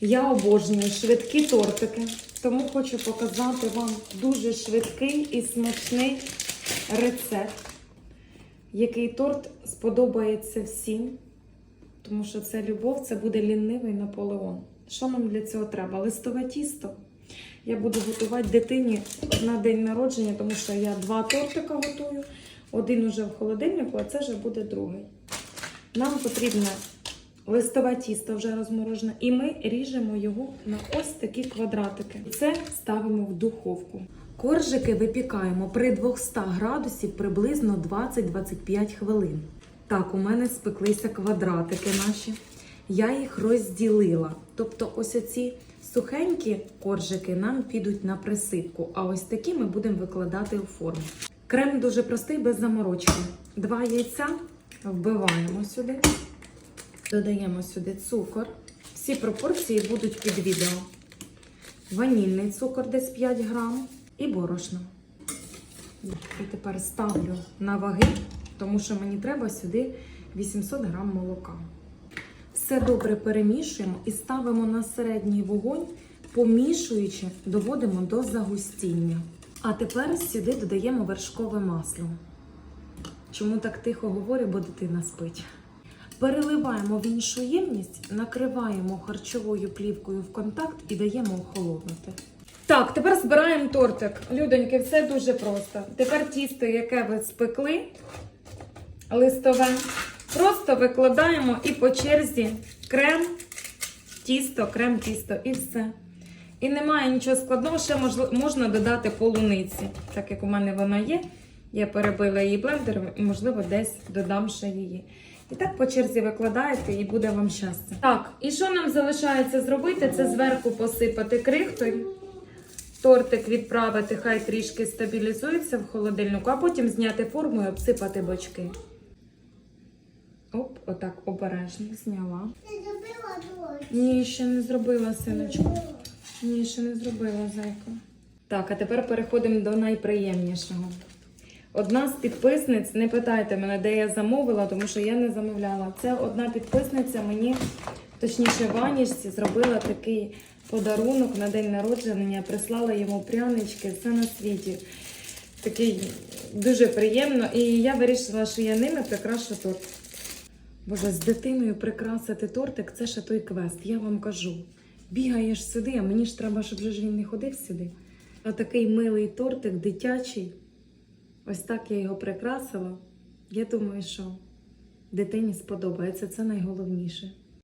Я обожнюю швидкі тортики, тому хочу показати вам дуже швидкий і смачний рецепт, який торт сподобається всім, тому що це любов, це буде лінивий Наполеон. Що нам для цього треба? Листове тісто. Я буду готувати дитині на день народження, тому що я два тортика готую. Один уже в холодильнику, а це вже буде другий. Нам потрібно листове тісто вже розморожене, і ми ріжемо його на ось такі квадратики. Це ставимо в духовку. Коржики випікаємо при 200 градусів приблизно 20-25 хвилин. Так, у мене спеклися квадратики наші. Я їх розділила. Тобто, ось оці сухенькі коржики нам підуть на присипку, а ось такі ми будемо викладати у форму. Крем дуже простий, без заморочки. Два яйця вбиваємо сюди. Додаємо сюди цукор. Всі пропорції будуть під відео. Ванільний цукор десь 5 грам і борошно. І тепер ставлю на ваги, тому що мені треба сюди 800 грам молока. Все добре перемішуємо і ставимо на середній вогонь, помішуючи, доводимо до загустіння. А тепер сюди додаємо вершкове масло. Чому так тихо говорю, бо дитина спить. Переливаємо в іншу ємність, накриваємо харчовою плівкою в контакт і даємо охолонути. Так, тепер збираємо тортик. Людоньки, все дуже просто. Тепер тісто, яке ви спекли, листове, просто викладаємо і по черзі крем, тісто, крем, тісто і все. І немає нічого складного, ще можна додати полуниці. Так як у мене вона є, я перебила її блендером і, можливо, десь додам ще її. І так по черзі викладаєте і буде вам щастя. Так, і що нам залишається зробити? Це зверху посипати крихтою. Тортик відправити, хай трішки стабілізується в холодильнику, а потім зняти форму і обсипати бочки. Оп, отак обережно зняла. Ти зробила дощ. Ні, ще не зробила, синочку. Ні, ще не зробила зайка. Так, а тепер переходимо до найприємнішого. Одна з підписниць, не питайте мене, де я замовила, тому що я не замовляла. Це одна підписниця мені, точніше, Ванішці, зробила такий подарунок на день народження, прислала йому прянички, все на світі. Такий дуже приємно. І я вирішила, що я ними прикрашу торт. Боже, з дитиною прикрасити тортик це ще той квест. Я вам кажу. Бігаєш сюди, а мені ж треба, щоб він не ходив сюди. А такий милий тортик, дитячий. Ось так я його прикрасила. Я думаю, що дитині сподобається. Це найголовніше.